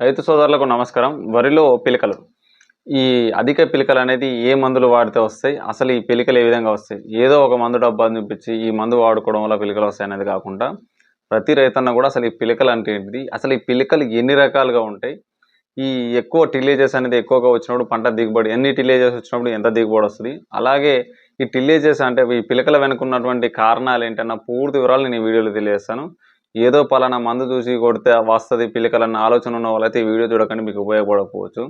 రైతు సోదరులకు నమస్కారం. వరిలో పిలకలు. ఈ అధిక పిలకలు అనేది ఏ మందులు వాడితే వస్తాయి? అసలు ఈ పిలకలు ఏ విధంగా వస్తాయి? ఏదో ఒక మందు డబ్బాని చూపించి ఈ మందు వాడుకోవడం వల్ల పిలకలు వస్తాయి అనేది కాకుండా ప్రతి రైతన్న కూడా అసలు ఈ పిలకలు అంటే ఏంటిది? అసలు ఈ పిలకలు ఎన్ని రకాలుగా ఉంటాయి? ఈ ఎక్కువ టిల్లేజెస్ అనేది ఎక్కువగా వచ్చినప్పుడు పంట దిగుబడి ఎన్ని టిల్లేజెస్ వచ్చినప్పుడు ఎంత దిగుబడి వస్తుంది? అలాగే ఈ టిల్లేజెస్ అంటే ఈ పిలకల వెనుకున్నటువంటి కారణాలు ఏంటన్న పూర్తి వివరాలు నేను ఈ వీడియోలో తెలియజేస్తాను. ఏదో పలానా మందు చూసి కొడితే వస్తుంది పిల్లకలన్న ఆలోచన ఉన్న వాళ్ళైతే ఈ వీడియో చూడకండి మీకు ఉపయోగపడకపోవచ్చు.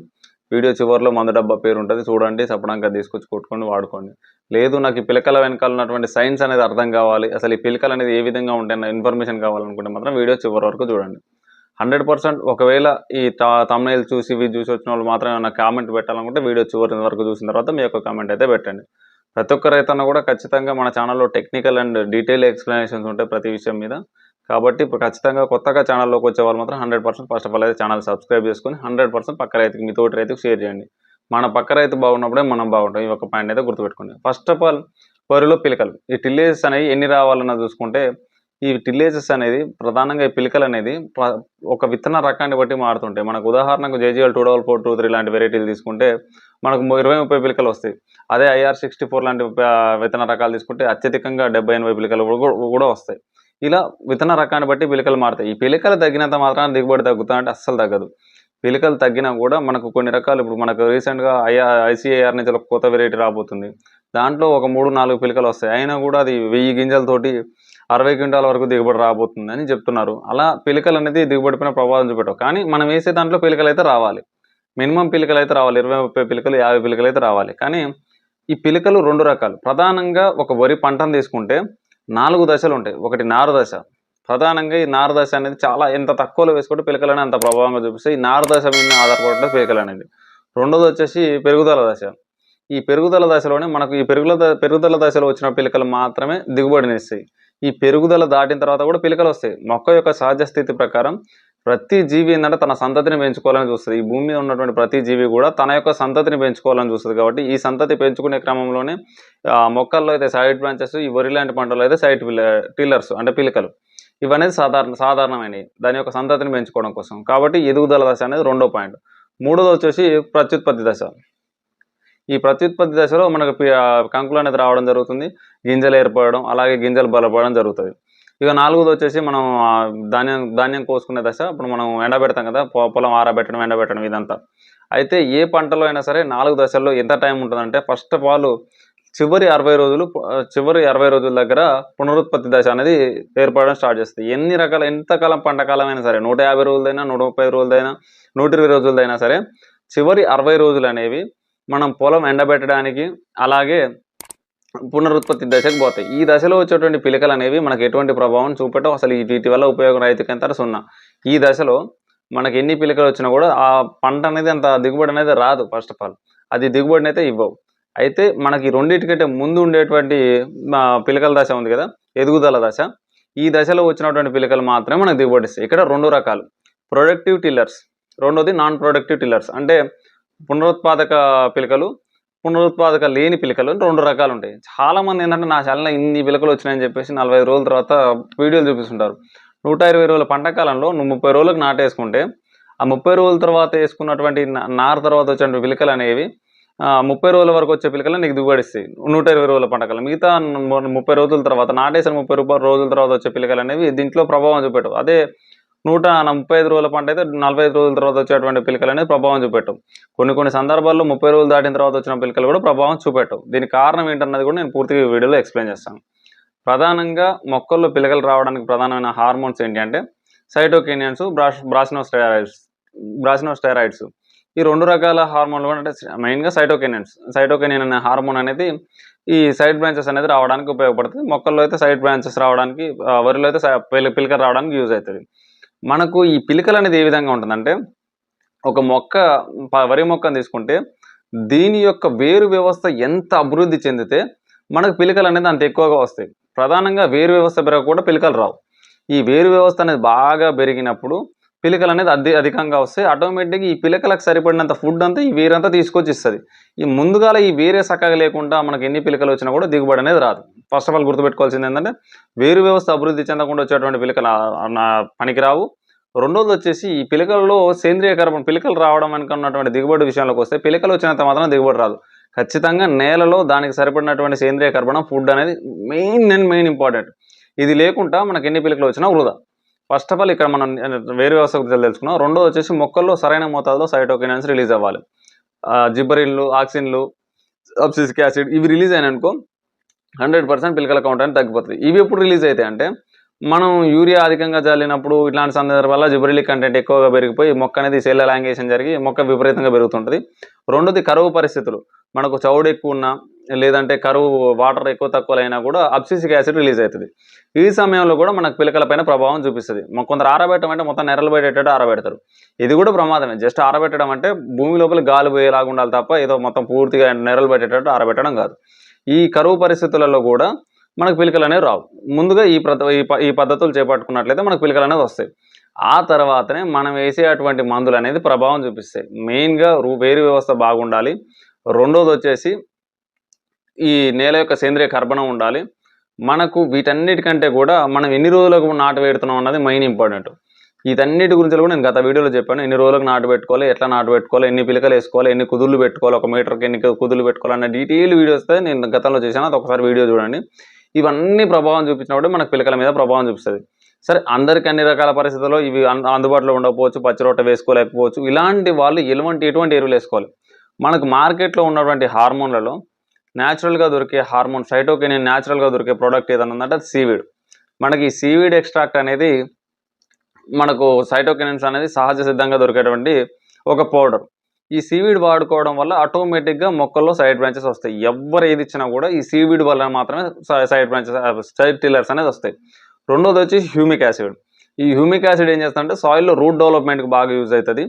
వీడియో చివరిలో మందు డబ్బా పేరు ఉంటుంది చూడండి సపడంగా తీసుకొచ్చి కొట్టుకొని వాడుకోండి. లేదు నాకు ఈ పిలకల వెనకాల ఉన్నటువంటి సైన్స్ అనేది అర్థం కావాలి. అసలు ఈ పిలకలు అనేది ఏ విధంగా ఉంటాయన్న ఇన్ఫర్మేషన్ కావాలనుకుంటే మాత్రం వీడియో చివరి వరకు చూడండి. హండ్రెడ్ పర్సెంట్ ఒకవేళ ఈ తమ్నైల్ చూసి ఇవి చూసి వచ్చిన వాళ్ళు మాత్రం ఏమైనా కామెంట్ పెట్టాలనుకుంటే వీడియో చివరి వరకు చూసిన తర్వాత మీ యొక్క కామెంట్ అయితే పెట్టండి. ప్రతి ఒక్క రైతన్న కూడా ఖచ్చితంగా మన ఛానల్లో టెక్నికల్ అండ్ డీటెయిల్ ఎక్స్ప్లెనేషన్స్ ఉంటాయి ప్రతి విషయం మీద. కాబట్టి ఇప్పుడు ఖచ్చితంగా కొత్తగా ఛానల్లోకి వచ్చే వాళ్ళు మాత్రం hundred percent first of all అయితే ఛానల్ సబ్స్క్రైబ్ చేసుకొని హండ్రెడ్ పర్సెంట్ పక్క రైతుకి మీ తోటి రైతుకు షేర్ చేయండి. మన పక్క రైతు బాగున్నప్పుడే మనం బాగుంటాం. ఈ ఒక పాయింట్ అయితే గుర్తుపెట్టుకోండి. ఫస్ట్ ఆఫ్ ఆల్ వరిలో పిలకలు. ఈ టిల్లేజెస్ అనేవి ఎన్ని రావాలన్నా చూసుకుంటే ఈ టిల్లేజెస్ అనేది ప్రధానంగా ఈ పిలకలు అనేది ఒక విత్తన రకాన్ని బట్టి మారుతుంటాయి. మనకు ఉదాహరణకు JGL two double four two three లాంటి వెరైటీలు తీసుకుంటే మనకు ఇరవై ముప్పై పిలకలు వస్తాయి. అదే ఐఆర్ సిక్స్టీ ఫోర్ లాంటి విత్తన రకాలు తీసుకుంటే అత్యధికంగా డెబ్బై ఎనభై పిలకలు కూడా కూడా వస్తాయి. ఇలా విత్తన రకాన్ని బట్టి పిలకలు మారుతాయి. ఈ పిలకలు తగ్గినంత మాత్రాన దిగుబడి తగ్గుతా అంటే అస్సలు తగ్గదు. పిలకలు తగ్గినా కూడా మనకు కొన్ని రకాలు ఇప్పుడు మనకు రీసెంట్గా ఐఆ ఐసీఐఆర్ నుంచి ఒక కొత్త వెరైటీ రాబోతుంది. దాంట్లో ఒక మూడు నాలుగు పిలకలు వస్తాయి. అయినా కూడా అది వెయ్యి గింజలతోటి అరవై క్వింటాల వరకు దిగుబడి రాబోతుంది అని చెప్తున్నారు. అలా పిలకలు అనేది దిగుబడి పైన ప్రభావం చూపెట్టవు. కానీ మనం వేసే దాంట్లో పిలకలు అయితే రావాలి. మినిమం పిలకలు అయితే రావాలి. ఇరవై ముప్పై పిలకలు యాభై పిలకలు అయితే రావాలి. కానీ ఈ పిలకలు రెండు రకాలు. ప్రధానంగా ఒక వరి పంటను తీసుకుంటే నాలుగు దశలు ఉంటాయి. ఒకటి నారదశ ప్రధానంగా ఈ నారదశ అనేది చాలా ఎంత తక్కువలో వేసుకుంటే పిలకలని అంత ప్రభావంగా చూపిస్తే ఈ నారదశ మీద ఆధారపడటం పిలకలు అనేది. రెండోది వచ్చేసి పెరుగుదల దశ. ఈ పెరుగుదల దశలోనే మనకు ఈ పెరుగుదల పెరుగుదల దశలో వచ్చిన పిలకలు మాత్రమే దిగుబడినిస్తాయి. ఈ పెరుగుదల దాటిన తర్వాత కూడా పిలకలు వస్తాయి. మొక్క యొక్క సహజ స్థితి ప్రకారం ప్రతి జీవి ఏంటంటే తన సంతతిని పెంచుకోవాలని చూస్తుంది. ఈ భూమి మీద ఉన్నటువంటి ప్రతి జీవి కూడా తన యొక్క సంతతిని పెంచుకోవాలని చూస్తుంది కాబట్టి ఈ సంతతి పెంచుకునే క్రమంలోనే మొక్కల్లో అయితే సైడ్ బ్రాంచెస్ ఈ వరి లాంటి పంటల్లో అయితే సైడ్ టిల్లర్స్ అంటే పిలకలు ఇవనేది సాధారణ సాధారణమైనవి. దాని యొక్క సంతతిని పెంచుకోవడం కోసం. కాబట్టి ఎదుగుదల దశ అనేది రెండో పాయింట్. మూడోది వచ్చేసి ప్రత్యుత్పత్తి దశ. ఈ ప్రత్యుత్పత్తి దశలో మనకు కంకులు అనేది రావడం జరుగుతుంది. గింజలు ఏర్పడడం అలాగే గింజలు బలపడడం జరుగుతుంది. ఇక నాలుగోది వచ్చేసి మనం ఆ, ధాన్యం ధాన్యం కోసుకునే దశ. ఇప్పుడు మనం ఎండబెడతాం కదా పొ- పొలం ఆరబెట్టడం ఎండబెట్టడం ఇదంతా. అయితే ఏ పంటలో అయినా సరే నాలుగు దశల్లో ఎంత టైం ఉంటుందంటే ఫస్ట్ ఆఫ్ ఆల్ చివరి అరవై రోజులు చివరి అరవై రోజుల దగ్గర పునరుత్పత్తి దశ అనేది ఏర్పడడం స్టార్ట్ చేస్తుంది. ఎన్ని రకాల ఎంతకాలం పంటకాలం అయినా సరే నూట యాభై రోజులైనా నూట ముప్పై రోజులైనా నూట ఇరవై రోజులైనా సరే చివరి అరవై రోజులు అనేవి మనం పొలం ఎండబెట్టడానికి అలాగే పునరుత్పత్తి దశకు పోతాయి. ఈ దశలో వచ్చేటువంటి పిలకలు అనేవి మనకు ఎటువంటి ప్రభావం చూపెట్టవు అసలు ఈ వీటి వల్ల ఉపయోగం రైతుకి ఎంత సున్నా. ఈ దశలో మనకి ఎన్ని పిలకలు వచ్చినా కూడా ఆ పంట అనేది అంత దిగుబడి అనేది రాదు ఫస్ట్ ఆఫ్ ఆల్ అది దిగుబడిని అయితే ఇవ్వవు. అయితే మనకి రెండింటికంటే ముందు ఉండేటువంటి పిలకల దశ ఉంది కదా ఎదుగుదల దశ. ఈ దశలో వచ్చినటువంటి పిలకలు మాత్రమే మనకు దిగుబడి ఇస్తాయి. ఇక్కడ రెండు రకాలు. ప్రొడక్టివ్ టిల్లర్స్ రెండోది నాన్ ప్రొడక్టివ్ టిల్లర్స్ అంటే పునరుత్పాదక పిలకలు పునరుత్పాదక లేని పిలకలు రెండు రకాలు ఉంటాయి. చాలామంది ఏంటంటే నా చాలా ఇన్ని పిలకలు వచ్చినాయని చెప్పేసి నలభై రోజుల తర్వాత వీడియోలు చూపిస్తుంటారు. నూట ఇరవై రోజుల పంట కాలంలో నువ్వు ముప్పై రోజులకు నాటేసుకుంటే ఆ ముప్పై రోజుల తర్వాత వేసుకున్నటువంటి నా- నారు తర్వాత వచ్చేటువంటి పిలకలు అనేవి ముప్పై రోజుల వరకు వచ్చే పిలకలు నీకు దిగుబడిస్తాయి నూట ఇరవై రోజుల పంటకాలం మిగతా ముప్పై రోజుల తర్వాత నాటేసిన ముప్పై రూపాయల రోజుల తర్వాత వచ్చే పిలకలు అనేవి దీంట్లో ప్రభావం చూపెట్టవు. అదే నూట ముప్పై ఐదు రోజుల పంట అయితే నలభై ఐదు రోజుల తర్వాత వచ్చేటువంటి పిలకలు అనేది ప్రభావం చూపెట్టవు కొన్ని కొన్ని సందర్భాల్లో ముప్పై రోజులు దాటిన తర్వాత వచ్చిన పిలకలు కూడా ప్రభావం చూపెట్టవు దీనికి కారణం ఏంటన్నది కూడా నేను పూర్తిగా ఈ వీడియోలో ఎక్స్ప్లెయిన్ చేస్తాను. ప్రధానంగా మొక్కల్లో పిలకలు రావడానికి ప్రధానమైన హార్మోన్స్ ఏంటి అంటే సైటోకేనియన్స్ బ్రాష్ బ్రాసినోస్టెరాయిడ్స్ బ్రాసినోస్టెరాయిడ్స్. ఈ రెండు రకాల హార్మోన్లు కూడా అంటే మెయిన్గా సైటోకెనియన్స్. సైటోకెనియన్ అనే హార్మోన్ అనేది ఈ సైడ్ బ్రాంచెస్ అనేది రావడానికి ఉపయోగపడుతుంది. మొక్కల్లో అయితే సైడ్ బ్రాంచెస్ రావడానికి వరిలో అయితే సై- పిలకలు రావడానికి యూజ్ అవుతుంది. మనకు ఈ పిలకలు అనేది ఏ విధంగా ఉంటుందంటే ఒక మొక్క వరి మొక్కను తీసుకుంటే దీని యొక్క వేరు వ్యవస్థ ఎంత అభివృద్ధి చెందితే మనకు పిలకలు అనేది అంత ఎక్కువగా వస్తాయి. ప్రధానంగా వేరు వ్యవస్థ పెరగకుండా పిలకలు రావు. ఈ వేరు వ్యవస్థ అనేది బాగా పెరిగినప్పుడు పిలకలు అనేది అధి అధికంగా వస్తాయి. ఆటోమేటిక్గా ఈ పిలకలకు సరిపడినంత ఫుడ్ అంతా ఈ వేరంతా తీసుకొచ్చి ఇస్తుంది ఈ ముందుగాల ఈ వేరే చక్కగా లేకుండా మనకి ఎన్ని పిలకలు వచ్చినా కూడా దిగుబడి అనేది రాదు. ఫస్ట్ ఆఫ్ ఆల్ గుర్తుపెట్టుకోవాల్సింది ఏంటంటే వేరు వ్యవస్థ అభివృద్ధి చెందకుండా వచ్చేటువంటి పిలకలు పనికిరావు రెండోది వచ్చేసి ఈ పిలకల్లో సేంద్రియ కర్బనం పిలకలు రావడం అనుకున్నటువంటి దిగుబడి విషయంలోకి వస్తే పిలకలు వచ్చినంత మాత్రం దిగుబడి రాదు. ఖచ్చితంగా నేలలో దానికి సరిపడినటువంటి సేంద్రియ కర్బనం ఫుడ్ అనేది మెయిన్ అండ్ మెయిన్ ఇంపార్టెంట్ ఇది లేకుండా మనకి ఎన్ని పిలకలు వచ్చినా వృధా. ఫస్ట్ ఆఫ్ ఆల్ ఇక్కడ మనం వేరు వ్యవస్థ గురించి తెలుసుకున్నాం. రెండోది వచ్చేసి మొక్కల్లో సరైన మోతాదులో సైటోకినాన్స్ రిలీజ్ అవ్వాలి. జిబ్బరిన్లు ఆక్సిన్లు అబ్సిసిక్ యాసిడ్ ఇవి రిలీజ్ అయిననుకో హండ్రెడ్ పర్సెంట్ పిల్లల కౌంట్ అనేది తగ్గిపోతుంది. ఇవి ఎప్పుడు రిలీజ్ అవుతాయి అంటే మనం యూరియా అధికంగా చల్లినప్పుడు ఇట్లాంటి సందర్భాల్లో జిబ్రిలిక్ కంటెంట్ ఎక్కువగా పెరిగిపోయి మొక్క అనేది సెల్ లాంగేషన్ జరిగి మొక్క విపరీతంగా పెరుగుతుంటుంది. రెండోది కరువు పరిస్థితులు. మనకు చౌడు ఎక్కువ ఉన్నా లేదంటే కరువు వాటర్ ఎక్కువ తక్కువ అయినా కూడా అబ్సిసిక్ యాసిడ్ రిలీజ్ అవుతుంది. ఈ సమయంలో కూడా మనకు పిలకలపైన ప్రభావం చూపిస్తుంది. కొందరు ఆరబెట్టడం అంటే మొత్తం నెరలు పెట్టేటట్టు ఆరబెడతారు. ఇది కూడా ప్రమాదమే. జస్ట్ ఆరబెట్టడం అంటే భూమి లోపల గాలి పోయేలాగా ఉండాలి తప్ప ఏదో మొత్తం పూర్తిగా నెరలు పెట్టేటట్టు ఆరబెట్టడం కాదు. ఈ కరువు పరిస్థితులలో కూడా మనకు పిలకలు అనేవి రావు. ముందుగా ఈ ఈ ప- ఈ పద్ధతులు చేపట్టుకున్నట్లయితే మనకు పిలకలు అనేది వస్తాయి. ఆ తర్వాతనే మనం వేసే అటువంటి మందులు అనేది ప్రభావం చూపిస్తాయి. మెయిన్గా రూ వేరు వ్యవస్థ బాగుండాలి. రెండోది వచ్చేసి ఈ నేల యొక్క సేంద్రియ కర్బనం ఉండాలి. మనకు వీటన్నిటికంటే కూడా మనం ఎన్ని రోజులకు నాటు పెడుతున్నాం అన్నది మెయిన్ ఇంపార్టెంట్ వీటన్నిటి గురించి కూడా నేను గత వీడియోలో చెప్పాను. ఎన్ని రోజులకు నాటు పెట్టుకోవాలి ఎట్లా నాటు పెట్టుకోవాలి ఎన్ని పిలకలు వేసుకోవాలి ఎన్ని కుదుర్లు పెట్టుకోవాలి ఒక మీటర్కి ఎన్ని కుదులు పెట్టుకోవాలి అన్న డీటెయిల్ వీడియోస్ నేను గతంలో చేశాను. అది ఒకసారి వీడియో చూడండి. ఇవన్నీ ప్రభావం చూపించినప్పుడు మనకు పిలకల మీద ప్రభావం చూపిస్తుంది. సరే అందరికి అన్ని రకాల పరిస్థితుల్లో ఇవి అందుబాటులో ఉండకపోవచ్చు పచ్చిరొట్ట వేసుకోలేకపోవచ్చు. ఇలాంటి వాళ్ళు ఎటువంటి ఎటువంటి ఎరువులు వేసుకోవాలి? మనకు మార్కెట్లో ఉన్నటువంటి హార్మోన్లలో న్యాచురల్గా దొరికే హార్మోన్ సైటోకెనిన్ న్యాచురల్గా దొరికే ప్రోడక్ట్ ఏదైనా ఉందంటే అది సీవీడ్. మనకి ఈ సీవీడ్ ఎక్స్ట్రాక్ట్ అనేది మనకు సైటోకెనిన్స్ అనేది సహజ సిద్ధంగా దొరికేటువంటి ఒక పౌడర్. ఈ సీవీడ్ వాడుకోవడం వల్ల ఆటోమేటిక్గా మొక్కల్లో సైడ్ బ్రాంచెస్ వస్తాయి. ఎవరు ఏది ఇచ్చినా కూడా ఈ సీవీడ్ వల్ల మాత్రమే సైడ్ బ్రాంచెస్ సైడ్ టిల్లర్స్ అనేది వస్తాయి. రెండోది వచ్చి హ్యూమిక్ యాసిడ్. ఈ హ్యూమిక్ యాసిడ్ ఏం చేస్తుందంటే సాయిల్లో రూట్ డెవలప్మెంట్కి బాగా యూజ్ అవుతుంది.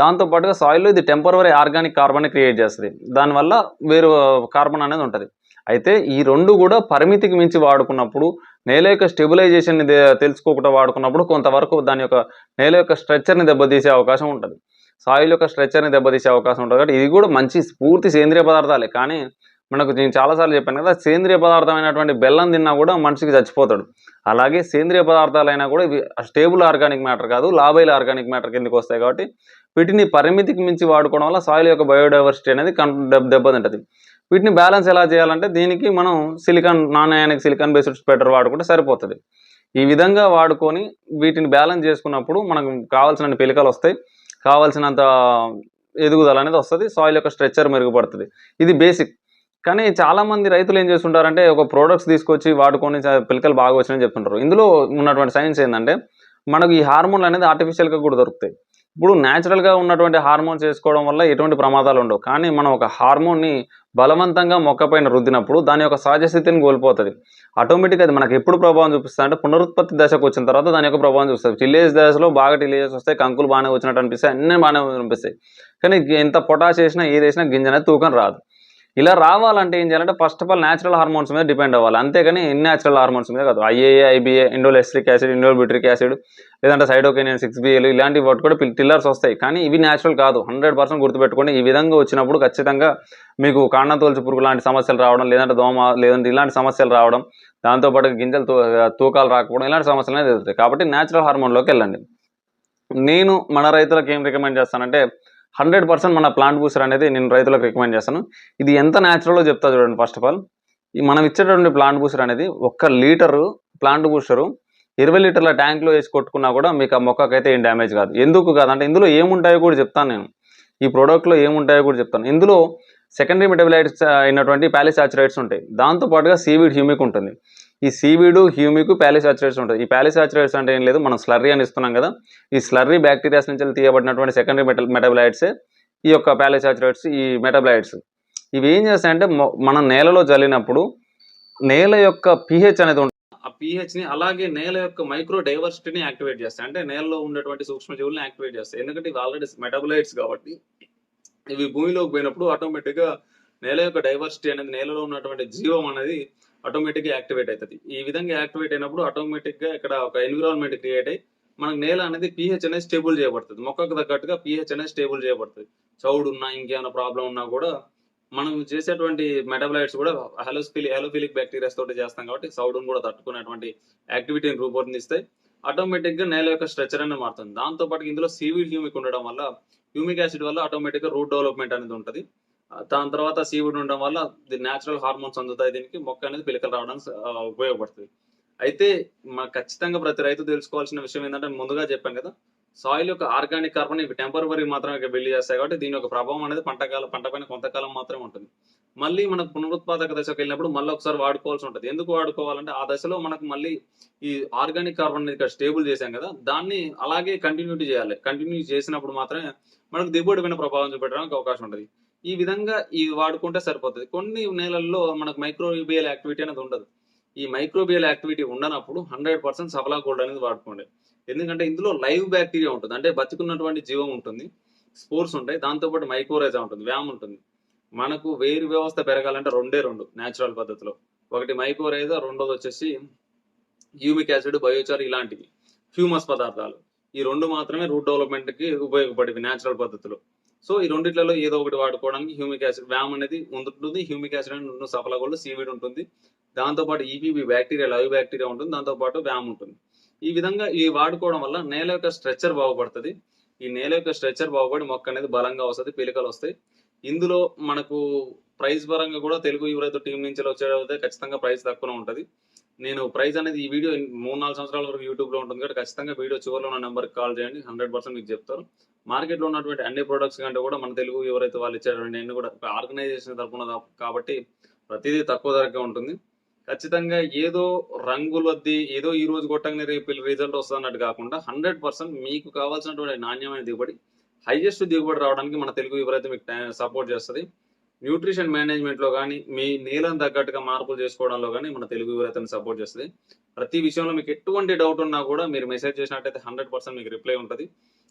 దాంతోపాటుగా సాయిల్లో ఇది టెంపరవరీ ఆర్గానిక్ కార్బన్ క్రియేట్ చేస్తుంది. దానివల్ల వేరు కార్బన్ అనేది ఉంటుంది. అయితే ఈ రెండు కూడా పరిమితికి మించి వాడుకున్నప్పుడు నేల యొక్క స్టెబిలైజేషన్ తెలుసుకోకుండా వాడుకున్నప్పుడు కొంతవరకు దాని యొక్క నేల యొక్క స్ట్రక్చర్ని దెబ్బతీసే అవకాశం ఉంటుంది. సాయిల్ యొక్క స్ట్రక్చర్ని దెబ్బతీసే అవకాశం ఉంటుంది. కాబట్టి ఇది కూడా మంచి పూర్తి సేంద్రియ పదార్థాలే. కానీ మనకు నేను చాలాసార్లు చెప్పాను కదా సేంద్రియ పదార్థమైనటువంటి బెల్లం తిన్నా కూడా మనిషికి చచ్చిపోతాడు. అలాగే సేంద్రియ పదార్థాలైనా కూడా ఇవి స్టేబుల్ ఆర్గానిక్ మ్యాటర్ కాదు లాభైల ఆర్గానిక్ మ్యాటర్ కిందకి వస్తాయి కాబట్టి వీటిని పరిమితికి మించి వాడుకోవడం వల్ల సాయిల్ యొక్క బయోడైవర్సిటీ అనేది కన్ దెబ్బ వీటిని బ్యాలెన్స్ ఎలా చేయాలంటే దీనికి మనం silicon non ionic silicon based spreader వాడుకుంటే సరిపోతుంది. ఈ విధంగా వాడుకొని వీటిని బ్యాలెన్స్ చేసుకున్నప్పుడు మనకు కావాల్సిన పిలికలు వస్తాయి. కావాల్సినంత ఎదుగుదల అనేది వస్తుంది. సాయిల్ యొక్క స్ట్రెచ్చర్ మెరుగుపడుతుంది. ఇది బేసిక్. కానీ చాలా మంది రైతులు ఏం చేస్తుంటారంటే ఒక ప్రోడక్ట్స్ తీసుకొచ్చి వాడుకొని పిలకలు బాగా వచ్చినాయని చెప్తుంటారు. ఇందులో ఉన్నటువంటి సైన్స్ ఏంటంటే మనకు ఈ హార్మోన్లు అనేది ఆర్టిఫిషియల్గా కూడా దొరుకుతాయి. ఇప్పుడు న్యాచురల్గా ఉన్నటువంటి హార్మోన్స్ వేసుకోవడం వల్ల ఎటువంటి ప్రమాదాలు ఉండవు. కానీ మనం ఒక హార్మోన్ని బలవంతంగా మొక్కపైన రుద్దినప్పుడు దాని యొక్క సహజ స్థితిని కోల్పోతుంది. ఆటోమేటిక్గా అది మనకు ఎప్పుడు ప్రభావం చూపిస్తుంది అంటే పునరుత్పత్తి దశకు వచ్చిన తర్వాత దాని యొక్క ప్రభావం చూపిస్తుంది. టిల్లేజ్ దశలో బాగా టిల్లేజెస్ వస్తాయి కంకులు బాగానే వచ్చినట్టు అనిపిస్తాయి అన్నీ బాగానే అనిపిస్తాయి. కానీ ఎంత పొటాష్ వేసినా ఏది వేసినా గింజ అనేది తూకం రాదు. ఇలా రావాలంటే ఏం చేయాలంటే first of all natural hormones మీద డిపెండ్ అవ్వాలి. అంతేగాని ఇన్యాచురల్ హార్మోన్స్ మీద కాదు. IAA IBA indoleacetic acid indolebutyric acid లేదంటే సైడోకెనియన్ సిక్స్ బిఏలు ఇలాంటి వాటి కూడా టిల్లర్స్ వస్తాయి. కానీ ఇవి న్యాచురల్ కాదు. హండ్రెడ్ పర్సెంట్ గుర్తుపెట్టుకోండి. ఈ విధంగా వచ్చినప్పుడు ఖచ్చితంగా మీకు కాండం తోల్చి పురుగు లాంటి సమస్యలు రావడం లేదంటే దోమ లేదంటే ఇలాంటి సమస్యలు రావడం దాంతోపాటు గింజలు తూ తూకాలు రాకపోవడం ఇలాంటి సమస్యలు అనేది ఎదుగుతాయి కాబట్టి న్యాచురల్ హార్మోన్లోకి వెళ్ళండి. నేను మన రైతులకు ఏం రికమెండ్ చేస్తానంటే హండ్రెడ్ పర్సెంట్ మన ప్లాంట్ బూస్టర్ అనేది నేను రైతులకు రికమెండ్ చేస్తాను. ఇది ఎంత న్యాచురల్లో చెప్తా చూడండి ఫస్ట్ ఆఫ్ ఆల్ ఈ మనం ఇచ్చేటటువంటి ప్లాంట్ బూస్టర్ అనేది ఒక్క లీటరు ప్లాంట్ బూస్టరు ఇరవై లీటర్ల ట్యాంక్లో వేసి కొట్టుకున్నా కూడా మీకు ఆ మొక్కకైతే ఏం డ్యామేజ్ కాదు. ఎందుకు కాదంటే ఇందులో ఏముంటాయో కూడా చెప్తాను నేను. ఈ ప్రోడక్ట్లో ఏముంటాయో కూడా చెప్తాను. ఇందులో సెకండరీ మెటబిలైట్స్ అయినటువంటి ప్యాలిసాచురేట్స్ ఉంటాయి. దాంతో పాటుగా సీవీడ్ హ్యూమిక్ ఉంటుంది. ఈ సీవీడు హ్యూమిక్ ప్యాలిసాచురేట్స్ ఉంటుంది ఈ ప్యాలిసాచురేట్స్ అంటే ఏం లేదు మనం స్లర్రీ అని ఇస్తున్నాం కదా. ఈ స్లర్రీ బ్యాక్టీరియాస్ నుంచి తీయబడినటువంటి సెకండరీ మెటల్ మెటబిలైట్సే ఈ యొక్క ప్యాలిసాచురేట్స్ ఈ మెటబిలైట్స్. ఇవి ఏం చేస్తాయంటే మొ- మనం నేలలో జల్లినప్పుడు నేల యొక్క పిహెచ్ అనేది ఉంటుంది ఆ పిహెచ్ని ని అలాగే నేల యొక్క మైక్రో డైవర్సిటీని యాక్టివేట్ చేస్తాయి. అంటే నేలలో ఉన్నటువంటి సూక్ష్మజీవులను యాక్టివేట్ చేస్తాయి. ఎందుకంటే ఇవి ఆల్రెడీ మెటబలైట్స్ కాబట్టి ఇవి భూమిలోకి పోయినప్పుడు ఆటోమేటిక్గా నేల యొక్క డైవర్సిటీ అనేది నేలలో ఉన్నటువంటి జీవం అనేది ఆటోమేటిక్గా యాక్టివేట్ అవుతుంది ఈ విధంగా యాక్టివేట్ అయినప్పుడు ఆటోమేటిక్గా ఇక్కడ ఒక ఎన్విరాన్మెంట్ క్రియేట్ అయ్యి మనకు నేల అనేది పిహెచ్ అనేది స్టేబుల్ చేయబడుతుంది. మొక్కకు తగ్గట్టుగా పిహెచ్ అనేది స్టేబుల్ చేయబడుతుంది. చౌడు ఉన్నా ఇంకేమైనా ప్రాబ్లం ఉన్నా కూడా మనం చేసేటువంటి మెటబలైట్స్ కూడా హెలోస్ఫిలి హెలోఫిలిక్ బ్యాక్టీరియాస్ తోటి చేస్తాం కాబట్టి సౌడును కూడా తట్టుకునేటువంటి యాక్టివిటీని రూపొందిస్తాయి. ఆటోమేటిక్గా నేల యొక్క స్ట్రక్చర్ అనేది మారుతుంది. దాంతో పాటు ఇందులో సీవిడ్ హ్యూమిక్ ఉండడం వల్ల హ్యూమిక్ యాసిడ్ వల్ల ఆటోమేటిక్గా రూట్ డెవలప్మెంట్ అనేది ఉంటుంది. దాని తర్వాత సీవుడ్ ఉండడం వల్ల న్యాచురల్ హార్మోన్స్ అందుతాయి దీనికి మొక్క అనేది పిలకలు రావడానికి ఉపయోగపడుతుంది. అయితే మన ఖచ్చితంగా ప్రతి రైతు తెలుసుకోవాల్సిన విషయం ఏంటంటే ముందుగా చెప్పాను కదా సాయిల్ యొక్క ఆర్గానిక్ కార్బన్ ఇవి టెంపరీ మాత్రమే బిల్డ్ చేస్తాయి కాబట్టి దీని యొక్క ప్రభావం అనేది పంటకాలం పంట పైన కొంతకాలం మాత్రమే ఉంటుంది. మళ్ళీ మనకు పునరుత్పాదక దశకు వెళ్ళినప్పుడు మళ్ళీ ఒకసారి వాడుకోవాల్సి ఉంటుంది. ఎందుకు వాడుకోవాలంటే ఆ దశలో మనకు మళ్ళీ ఈ ఆర్గానిక్ కార్బన్ అనేది ఇక్కడ స్టేబుల్ చేశాం కదా దాన్ని అలాగే కంటిన్యూటీ చేయాలి. కంటిన్యూ చేసినప్పుడు మాత్రమే మనకు దిగుబడి పైన ప్రభావం చూపెట్టడానికి అవకాశం ఉంటుంది. ఈ విధంగా ఇది వాడుకుంటే సరిపోతుంది. కొన్ని నెలల్లో మనకు మైక్రోబియల్ యాక్టివిటీ అనేది ఉండదు. ఈ మైక్రోబియల్ యాక్టివిటీ ఉండనప్పుడు హండ్రెడ్ పర్సెంట్ సఫలా గోల్డ్ అనేది వాడుకోండి. ఎందుకంటే ఇందులో లైవ్ బ్యాక్టీరియా ఉంటుంది. అంటే బతుకున్నటువంటి జీవం ఉంటుంది. స్పోర్స్ ఉంటాయి. దాంతోపాటు మైక్రోరైజా ఉంటుంది. వ్యామ్ ఉంటుంది. మనకు వేరు వ్యవస్థ పెరగాలంటే రెండే రెండు న్యాచురల్ పద్ధతిలో. ఒకటి మైక్రోరైజా రెండోది వచ్చేసి హ్యూమిక్ యాసిడ్ బయోచార్ ఇలాంటివి. హ్యూమస్ పదార్థాలు. ఈ రెండు మాత్రమే రూట్ డెవలప్మెంట్కి ఉపయోగపడేవి న్యాచురల్ పద్ధతిలో. సో ఈ రెండిట్లలో ఏదో ఒకటి వాడుకోవడానికి హ్యూమిక్ యాసిడ్ వ్యామ్ అనేది ఉంటుంది హ్యూమిక్ యాసిడ్ అనేది రెండు సఫలగోళ్ళు సీవీడ్ ఉంటుంది. దాంతోపాటు ఈపీబీ బ్యాక్టీరియా లైవ్ బ్యాక్టీరియా ఉంటుంది దాంతోపాటు వ్యామ్ ఉంటుంది. ఈ విధంగా ఇవి వాడుకోవడం వల్ల నేల యొక్క స్ట్రక్చర్ బాగుపడుతుంది. ఈ నేల యొక్క స్ట్రక్చర్ బాగుపడి మొక్క అనేది బలంగా వస్తుంది పిలికలు వస్తాయి. ఇందులో మనకు ప్రైస్ పరంగా కూడా తెలుగు యువరైతే టీం నుంచి వచ్చేదైతే ఖచ్చితంగా ప్రైస్ తక్కువనే ఉంటుంది. నేను ప్రైస్ అనేది ఈ వీడియో మూడు నాలుగు సంవత్సరాల వరకు యూట్యూబ్లో ఉంటుంది కాబట్టి ఖచ్చితంగా వీడియో చివరిలో ఉన్న నెంబర్కి కాల్ చేయండి. హండ్రెడ్ పర్సెంట్ మీకు చెప్తారు. మార్కెట్లో ఉన్నటువంటి అన్ని ప్రొడక్ట్స్ కంటే కూడా మన తెలుగు ఎవరైతే వాళ్ళు ఇచ్చేటువంటి అన్ని కూడా ఆర్గనైజేషన్ తరపున కాబట్టి ప్రతిదీ తక్కువ ధరకే ఉంటుంది. ఖచ్చితంగా ఏదో రంగులు వద్ది ఏదో ఈ రోజు కొట్టంగానే రేపు రిజల్ట్ వస్తుంది అన్నట్టు కాకుండా హండ్రెడ్ పర్సెంట్ మీకు కావాల్సినటువంటి నాణ్యమైన దిగుబడి హైయెస్ట్ దిగుబడి రావడానికి మన తెలుగు ఎవరైతే మీకు సపోర్ట్ చేస్తుంది న్యూట్రిషన్ మేనేజ్మెంట్లో కానీ మీ నేలను తగ్గట్టుగా మార్పులు చేసుకోవడంలో కానీ మన తెలుగు ఎవరైతే సపోర్ట్ చేస్తుంది. ప్రతి విషయంలో మీకు ఎటువంటి డౌట్ ఉన్నా కూడా మీరు మెసేజ్ చేసినట్టయితే హండ్రెడ్ పర్సెంట్ మీకు రిప్లై ఉంటుంది.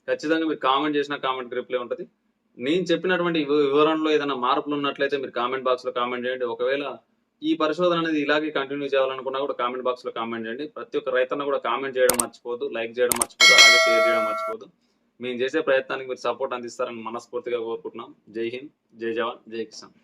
ఖచ్చితంగా మీరు కామెంట్ చేసిన కామెంట్ రిప్లై ఉంటుంది. నేను చెప్పినటువంటి వివరణలో ఏదైనా మార్పులు ఉన్నట్లయితే మీరు కామెంట్ బాక్స్లో కామెంట్ చేయండి. ఒకవేళ ఈ పరిశోధన అనేది ఇలాగే కంటిన్యూ చేయాలనుకున్నా కూడా కామెంట్ బాక్స్లో కామెంట్ చేయండి. ప్రతి ఒక్క రైతన్న కూడా కామెంట్ చేయడం మర్చిపోదు లైక్ చేయడం మర్చిపోదు అలాగే షేర్ చేయడం మర్చిపోదు. మేము చేసే ప్రయత్నానికి మీరు సపోర్ట్ అందిస్తారని మనస్ఫూర్తిగా కోరుకుంటున్నాం. జై హింద్ జై జవాన్ జై కిసాన్.